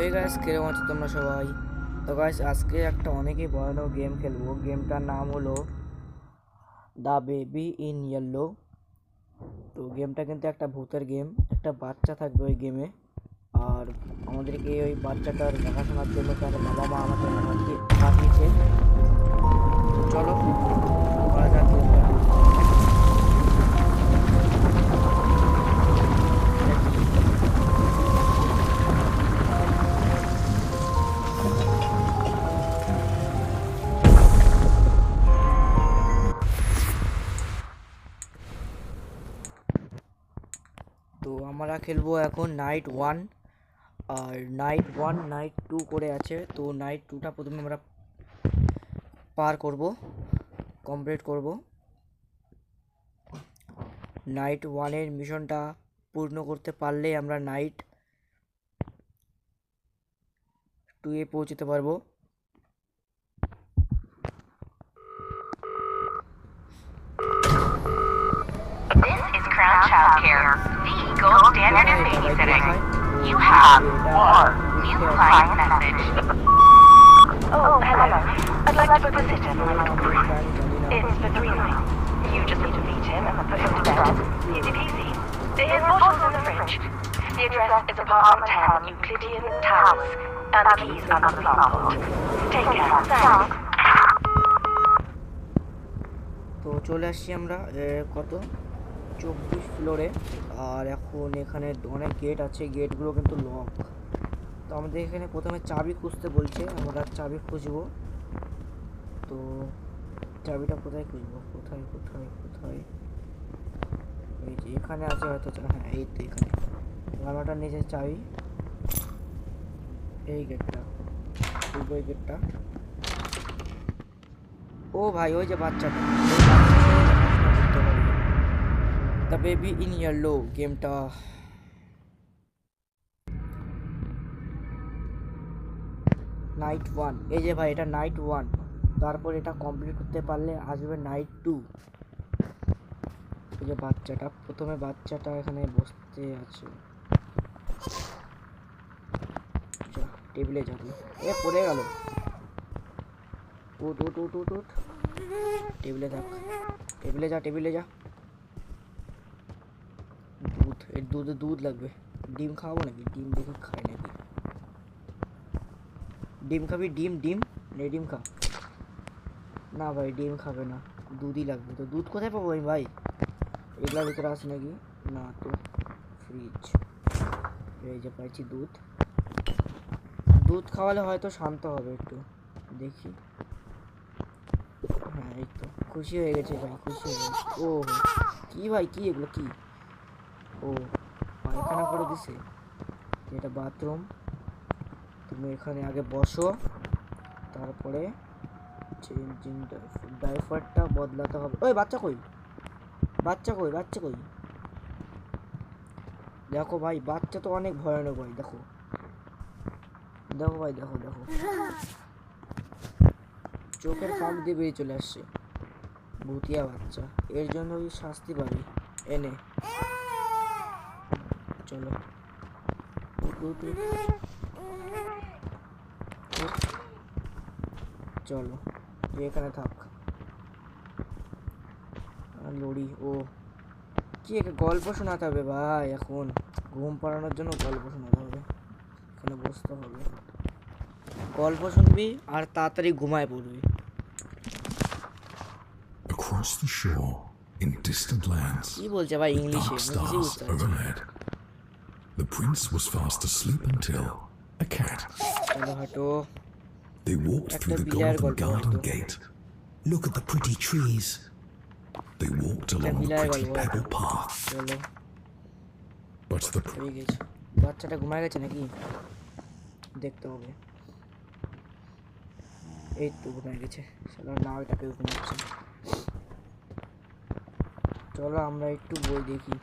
হয়ে গাইস কীরকম আছো তোমরা সবাই? তো গাইস আজকে একটা অনেকই ভয়ানক গেম খেলব। গেমটার নাম হলো দ্য বেবি ইন ইয়েলো তো গেমটা কিন্তু একটা ভূতের গেম একটা বাচ্চা থাকবে ওই গেমে আর আমাদেরকে ওই বাচ্চাটার দেখাশোনার জন্য তার বাবা মা আমাদের পাঠিয়ে- পাঠিয়েছে চলো, করা যাক খেলব এখন নাইট ওয়ান আর নাইট ওয়ান নাইট টু করে আছে। তো নাইট টুটা প্রথমে আমরা পার করব কমপ্লিট করব। নাইট ওয়ানের মিশনটা পূর্ণ করতে পারলে আমরা নাইট টু এ পৌঁছতে পারব। Child Care, the gold standard in babysitting. You have one new client message. Oh, hello. I'd like to book a sitter for my little Bruce. It's for three nights. You just need to meet him and put him to bed. Easy peasy. His bottle's in the fridge. The address is apartment 10, Euclidean Towers, and the keys are on the passport. Take care. Thanks. তো চলে আসছি আমরা এ, কত চব্বিশ ফ্লোরে আর এখন এখানে অনেক গেট আছে গেটগুলো কিন্তু লক তো আমাদের এখানে প্রথমে চাবি খুঁজতে বলছে, আমরা চাবি খুঁজবো। তো চাবিটা কোথায় খুঁজবো? কোথায় কোথায় কোথায়? এই যে এখানে আছে হয়তো হ্যাঁ এই তো এখানে। গানাটার নিচে চাবি। এই গেটটা এই গেটটা ও ভাই, ওই যে বাচ্চাটা। দ্য বেবি ইন ইয়েলো গেমটা নাইট ওয়ান এই যে ভাই এটা নাইট ওয়ান তারপর এটা কমপ্লিট করতে পারলে আসবে নাইট টু এই যে বাচ্চাটা প্রথমে বাচ্চাটা এখানে বসতে আছে। যা, টেবিলে যাবে এ পড়ে গেল। উঠ উঠ উঠ উঠ উঠ। টেবিলে থাক। টেবিলে যা টেবিলে যা দুধ এর দুধে দুধ লাগবে ডিম খাওয়াবো নাকি ডিম দেখি খাই নাকি ডিম খাবি ডিম ডিম নে ডিম খা না ভাই ডিম খাবে না দুধই লাগবে তো দুধ কোথায় পাবো আমি ভাই এগুলার ভিতরে আছে নাকি না তো ফ্রিজ এই যে পাইছি দুধ দুধ খাওয়ালে হয়তো শান্ত হবে একটু দেখি হ্যাঁ এই তো খুশি হয়ে গেছে ভাই খুশি হয়ে গেছে ও কি ভাই কি এগুলো কি ও, পায়খানা করে দিছে। এটা বাথরুম তুমি এখানে আগে বসো, তারপরে ডাইফারটা বদলাতে হবে। ওই বাচ্চা কই? বাচ্চা কই বাচ্চা কই? দেখো ভাই, বাচ্চা তো অনেক ভয়ানক ভাই, দেখো। দেখো ভাই, দেখো দেখো। চোখের ফাঁক দিয়ে বেরিয়ে চলে আসছে। ভুতিয়া বাচ্চা। এর জন্য শাস্তি পাবি। এনে। চলো। চলো তুই এখানে থাক। আর লড়ি ও। কি একটা গল্প শোনাতে হবে ভাই এখন। ঘুম পাড়ানোর জন্য গল্প শোনাতে হবে। এখানে বসতে হবে। গল্প শুনবি আর তাড়াতাড়ি ঘুমায় পড়বি। Across the shore, in distant lands, কি বলছে ভাই ইংলিশে? dark stars বুঝতে পারছি। overhead. The prince was fast asleep until a cat. চলো হাঁটো They walked through the একটা বিড়ার golden গল্প garden হয়তো। gate. Look at the pretty trees. They walked along the বিড়ার pretty গল্প pebble path. চলো But the pr- হয়ে গেছে বাচ্চাটা ঘুমায় গেছে নাকি দেখতে হবে এই তো ঘুমায় গেছে চলো না এটাকে ঘুমাচ্ছে চলো আমরা একটু বই দেখি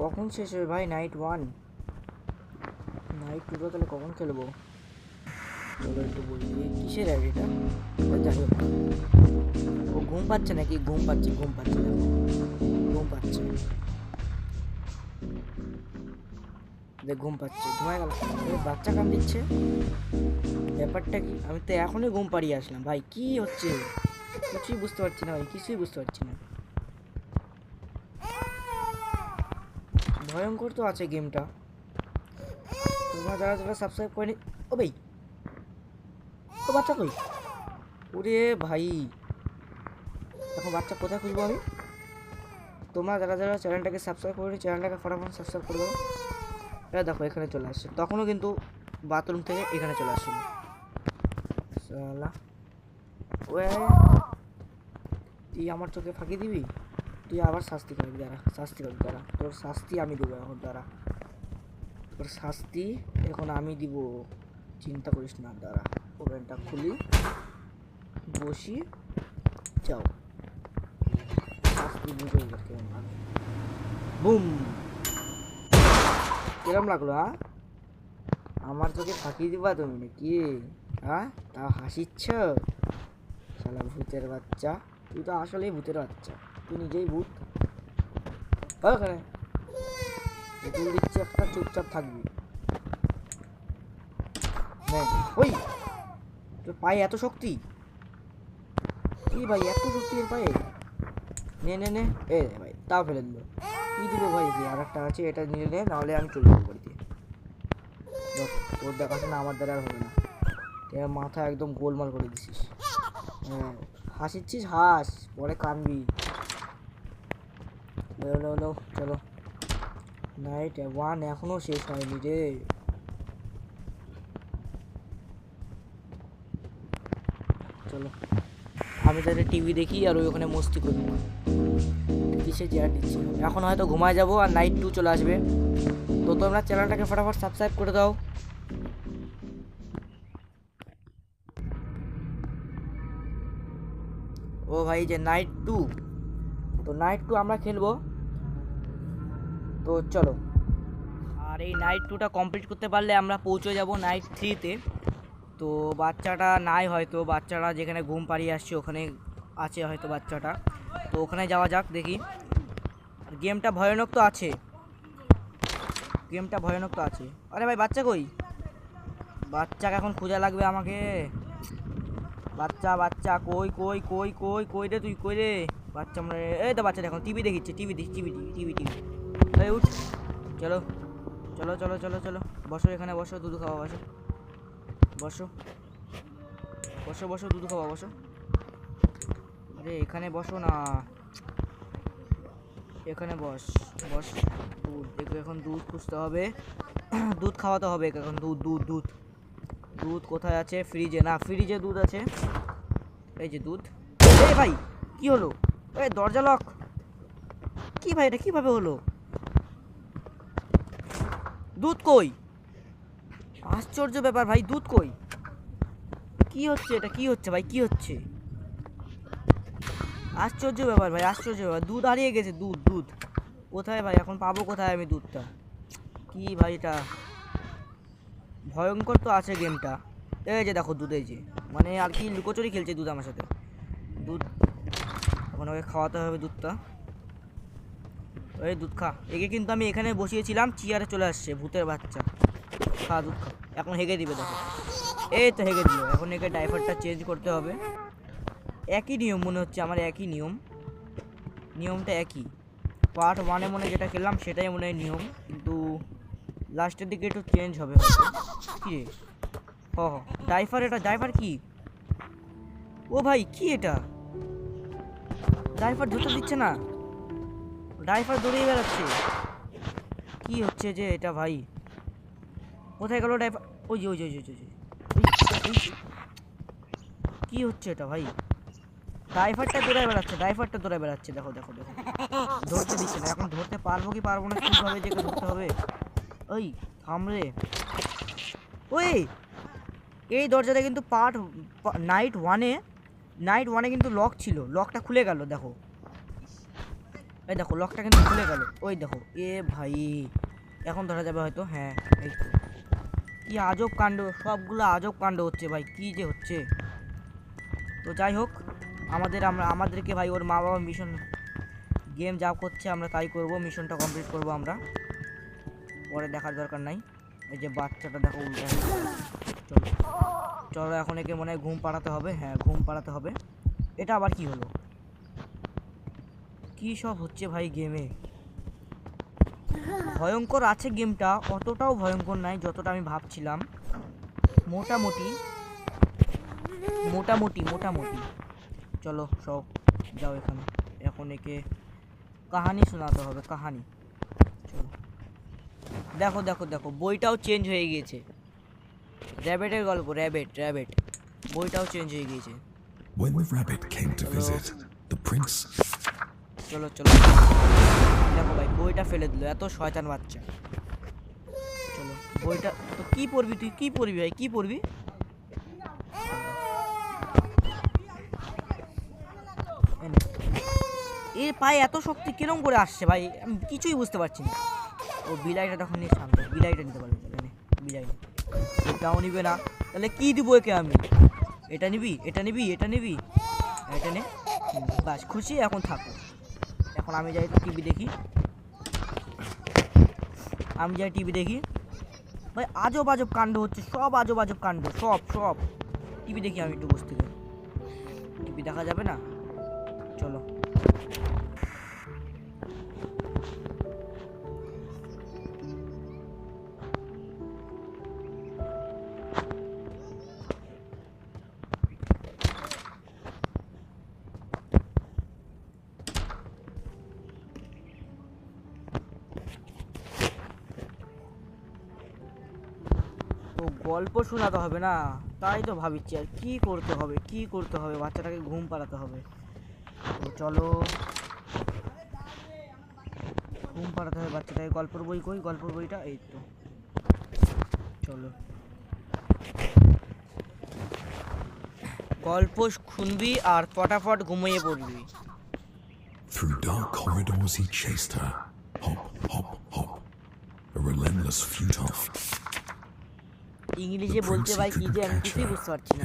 কখন শেষ হবে ভাই? নাইট ওয়ান নাইট টুটা তাহলে কখন খেলব? একটু দেখি কিসের অ্যাড এটা? যাই হোক ও ঘুম পাচ্ছে নাকি? ঘুম পাচ্ছে ঘুম পাচ্ছে ঘুম পাচ্ছে। ঘুম পাচ্ছে। ঘুমায় গেল। বাচ্চা কান দিচ্ছে? ব্যাপারটা কি? আমি তো এখনই ঘুম পাড়িয়ে আসলাম। ভাই, কি হচ্ছে? কিছুই বুঝতে পারছি না ভাই, কিছুই বুঝতে পারছি না। ভয়ঙ্কর তো আছে গেমটা। তোমরা যারা যারা সাবস্ক্রাইব করেনি, ও ভাই, ও বাচ্চা কই? ওরে ভাই, এখন বাচ্চা কোথায় খুঁজবো আমি? তোমরা যারা যারা চ্যানেলটাকে সাবস্ক্রাইব করেনি, চ্যানেলটাকে ফটাফট সাবস্ক্রাইব করে দেবো এটা দেখো, এখানে চলে আসছে। তখনও কিন্তু বাথরুম থেকে এখানে চলে আসছিল সালা ওয়ে, তুই আমার চোখে ফাঁকি দিবি? তুই আবার শাস্তি করবি দাঁড়া, শাস্তি করবি দাঁড়া। তোর শাস্তি আমি দেবো এখন, দাঁড়া। তোর শাস্তি এখন আমি দিব। চিন্তা করিস না, দাঁড়া। ওভেনটা খুলি, বসি, যাও। শাস্তি বুঝে বুম! কিরম লাগল হ্যাঁ আমার চোখে ফাঁকি দিবা তুমি নাকি? হ্যাঁ তা হাসিচ্ছ? শালা ভূতের বাচ্চা। তুই তো আসলেই ভূতের বাচ্চা। তুই নিজেই ভূত। হয় ওখানে? তুই দিচ্ছি একটা চুপচাপ থাকবি। ওই! তোর পায়ে এত শক্তি? কি ভাই এত শক্তি এর পায়ে? নে নে নে। এ ভাই তাও ফেলে দিল। কি দিব ভাই কি আর একটা আছে এটা নিয়ে নে নাহলে আমি চলে যাব বাড়িতে। দেখ, তোর দেখাশোনা আমার দ্বারা আর হবে না। তুই মাথা একদম গোলমাল করে দিছিস। হ্যাঁ হাসিচ্ছিস? হাস পরে কানবি। লো লো চলো। নাইট ওয়ান এখনও শেষ হয়নি রে। চলো। আমি তাহলে টিভি দেখি আর ওই ওখানে মস্তি করি। কিসে চেয়ার দিচ্ছি? এখন হয়তো ঘুমায় যাব আর নাইট টু চলে আসবে। তো তোমরা চ্যানেলটাকে ফটাফট সাবস্ক্রাইব করে দাও। ও ভাই, যে নাইট টু তো নাইট টু আমরা খেলব। তো চলো। আর এই নাইট টুটা কমপ্লিট করতে পারলে আমরা পৌঁছে যাব নাইট থ্রিতে তো। বাচ্চাটা নাই হয়তো, বাচ্চাটা যেখানে ঘুম পাড়িয়ে আসছে ওখানে আছে হয়তো বাচ্চাটা। তো ওখানে যাওয়া যাক, দেখি। গেমটা ভয়ানক তো আছে। গেমটা ভয়ানক তো আছে। আরে ভাই, বাচ্চা কই? বাচ্চাকে এখন খোঁজা লাগবে আমাকে। বাচ্চা বাচ্চা, কই কই কই কই কই রে তুই, কই রে? বাচ্চা মানে এই তো বাচ্চা দেখো টিভি দেখিচ্ছে টিভি দেখি টিভি টিভি টিভি টিভি এই উঠ। চলো। চলো চলো চলো চলো। বসো এখানে, বসো, দুধ খাওয়া বসো। বসো। বসো বসো, দুধ খাওয়া বসো। আরে, এখানে বসো না। এখানে বস বস। দুধ এখন দুধ খুঁজতে হবে। দুধ খাওয়াতে হবে এখন, দুধ দুধ দুধ। দুধ কোথায় আছে? ফ্রিজে। না, ফ্রিজে দুধ আছে। এই যে দুধ। এই ভাই, কি হলো? এই দরজা লক কি ভাই এটা? কীভাবে হলো? দুধ কই? আশ্চর্য ব্যাপার ভাই, দুধ কই? কি হচ্ছে এটা? কি হচ্ছে ভাই? কি হচ্ছে? আশ্চর্য ব্যাপার ভাই, আশ্চর্য ব্যাপার। দুধ হারিয়ে গেছে, দুধ দুধ। কোথায় ভাই? এখন পাবো কোথায় আমি দুধটা? কি ভাই এটা? ভয়ঙ্কর তো আছে গেমটা। এই যে দেখো দুধ, এই যে। মানে আর কি লুকোচুরি খেলছে দুধ আমার সাথে। দুধ, এখন ওকে খাওয়াতে হবে দুধটা। এই দুধ খা। একে কিন্তু আমি এখানে বসিয়েছিলাম, চেয়ারে চলে আসছে, ভূতের বাচ্চা। খা দুধ খা। এখন হেগে দিবে, দেখো। এই তো হেগে দিল। এখন একে ডাইভারটা চেঞ্জ করতে হবে। একই নিয়ম মনে হচ্ছে আমার, একই নিয়ম। নিয়মটা একই। পার্ট ওয়ানে মনে যেটা খেললাম, সেটাই মনে হয় নিয়ম। কিন্তু লাস্টের দিকে একটু চেঞ্জ হবে কি হ হ। ডাইভার এটা ড্রাইভার কি? ও ভাই, কি এটা? ড্রাইভার ধরতে দিচ্ছে না। ড্রাইভার দৌড়িয়ে বেড়াচ্ছে। কি হচ্ছে যে এটা ভাই? কোথায় গেল ড্রাইভার? ওই যে ওই যে ওই যে। কি হচ্ছে এটা ভাই? ড্রাইভারটা দৌড়ায় বেড়াচ্ছে, ড্রাইভারটা দৌড়ায় বেড়াচ্ছে। দেখো দেখো দেখো। ধরতে দিচ্ছে না। এখন ধরতে পারব কি পারব না কীভাবে যে ধরতে হবে। ওই থামরে ওই, এই দরজাটা কিন্তু পার্ট, নাইট ওয়ানে নাইট ওয়ানে কিন্তু লক ছিল। লকটা খুলে গেল, দেখো। এই দেখো লকটা কিন্তু খুলে গেল। ওই দেখো, এ ভাই, এখন ধরা যাবে হয়তো হ্যাঁ এই তো। কি আজব কাণ্ড, সবগুলো আজব কাণ্ড হচ্ছে ভাই, কি যে হচ্ছে। তো যাই হোক, আমাদের আমরা, আমাদেরকে ভাই, ওর মা বাবা মিশন গেম যা করছে আমরা তাই করব মিশনটা কমপ্লিট করব আমরা। পরে দেখার দরকার নাই। এই যে বাচ্চাটা দেখো চলো। চলো, এখন একে মনে হয় ঘুম পাড়াতে হবে হ্যাঁ ঘুম পাড়াতে হবে। এটা আবার কি হলো? কি সব হচ্ছে ভাই গেমে ভয়ঙ্কর আছে গেমটা অতটাও ভয়ঙ্কর নাই যতটা আমি ভাবছিলাম। মোটামুটি মোটামুটি মোটামুটি। চলো সব যাও এখানে। এখন একে কাহানি শোনাতে হবে কাহানি। চলো। দেখো দেখো দেখো বইটাও চেঞ্জ হয়ে গিয়েছে। র্যাবেটের গল্প র্যাবেট র্যাবেট বইটাও চেঞ্জ হয়ে গিয়েছে। When the rabbit came to visit, the prince চলো চলো। দেখো ভাই, বইটা ফেলে দিল, এত শয়তান বাচ্চা। চলো, বইটা, তো কি পড়বি তুই? কি পড়বি ভাই? কি পড়বি। এর পায়ে এত শক্তি কিরম করে আসছে ভাই? আমি কিছুই বুঝতে পারছি না। ও বিলাইটা তখন নিয়ে শান্ত, বিলাইটা নিতে পারবে তাহলে, নে বিলাই এটাও নিবে না। তাহলে কি দিব একে আমি? এটা নিবি এটা নিবি এটা নিবি। এটা নে, বাস, খুশি, এখন থাকো। এখন আমি যাই টিভি দেখি। আমি যাই টিভি দেখি। ভাই আজব আজব কাণ্ড হচ্ছে, সব আজব আজব কাণ্ড, সব সব। টিভি দেখি আমি একটু বসতে টিভি দেখা যাবে না? গল্প শোনাতে হবে না। তাই তো ভাবিচ্ছি আর কি করতে হবে কি করতে হবে? বাচ্চাটাকে ঘুম পাড়াতে হবে। তো চলো। ঘুম পাড়াতে হবে বাচ্চাটাকে। গল্পের বই কই? গল্পের বইটা এই তো। চলো। গল্প শুনবি আর ফটাফট ঘুমিয়ে পড়বি। Through dark corridors he chased her. Hop, hop, hop. A relentless futile. ইংলিশে বলতে ভাই কি যে আমি কিছুই বুঝতে পারছি না.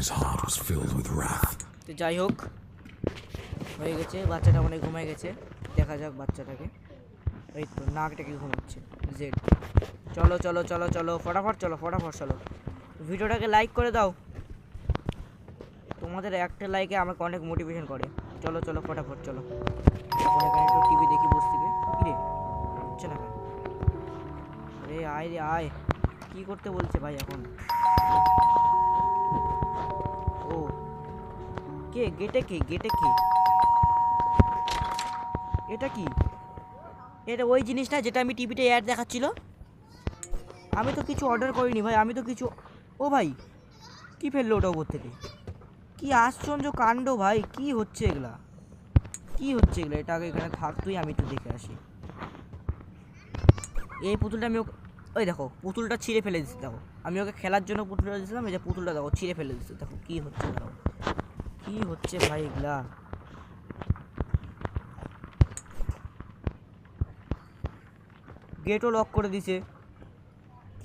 তো যাই হোক হয়ে গেছে বাচ্চাটা মানে ঘুমায় গেছে। দেখা যাক বাচ্চাটাকে। এই তো নাকটাকে ঘুমাচ্ছে? জেড চলো চলো চলো চলো ফটাফট চলো ফটাফট চলো। ভিডিওটাকে লাইক করে দাও। তোমাদের একটা লাইকে আমাকে অনেক মোটিভেশন করে। চলো চলো ফটাফট চলো। এখন এখানে একটু টিভি দেখি বস থেকে কি রে? হচ্ছে না? আয় রে আয়। কি করতে বলছে ভাই এখন? ও। কে? গেটে কে? গেটে কে? এটা কি? এটা ওই জিনিসটা যেটা আমি টিভিতে অ্যাড দেখাচ্ছিল? আমি তো কিছু অর্ডার করিনি ভাই, আমি তো কিছু ও ভাই, কি ফেলল ওটা ওপর থেকে? কি আশ্চর্য কাণ্ড ভাই, কি হচ্ছে এগুলা? কি হচ্ছে এগুলো? এটা আগে এখানে থাক তুই, আমি একটু দেখে আসি। এই পুতুলটা আমি ওই দেখো, পুতুলটা ছিঁড়ে ফেলে দিচ্ছি, দেখো। আমি ওকে খেলার জন্য পুতুলটা দিয়েছিলাম, এই যে পুতুলটা, দেখো, ছিঁড়ে ফেলে দিচ্ছে। দেখো, কি হচ্ছে, দেখো। কি হচ্ছে ভাই এগুলা? গেটও লক করে দিছে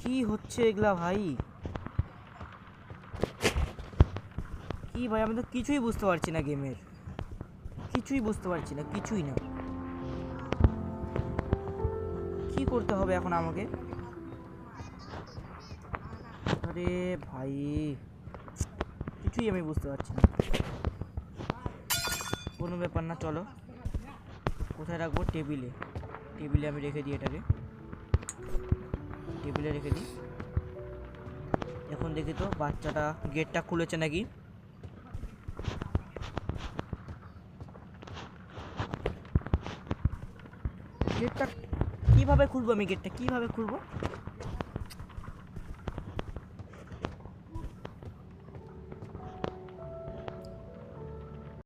কি হচ্ছে এগুলা ভাই? কি ভাই, আমি তো কিছুই বুঝতে পারছি না গেমের। কিছুই বুঝতে পারছি না, কিছুই না। কি করতে হবে এখন আমাকে? আরে ভাই, কিছুই আমি বুঝতে পারছি না। কোনো ব্যাপার না, চলো। কোথায় রাখব? টেবিলে। টেবিলে আমি রেখে দিই এটাকে। টেবিলে রেখে দিই। এখন দেখি তো, বাচ্চাটা গেটটা খুলেছে নাকি? গেটটা কীভাবে খুলবো আমি গেটটা? কীভাবে খুলবো?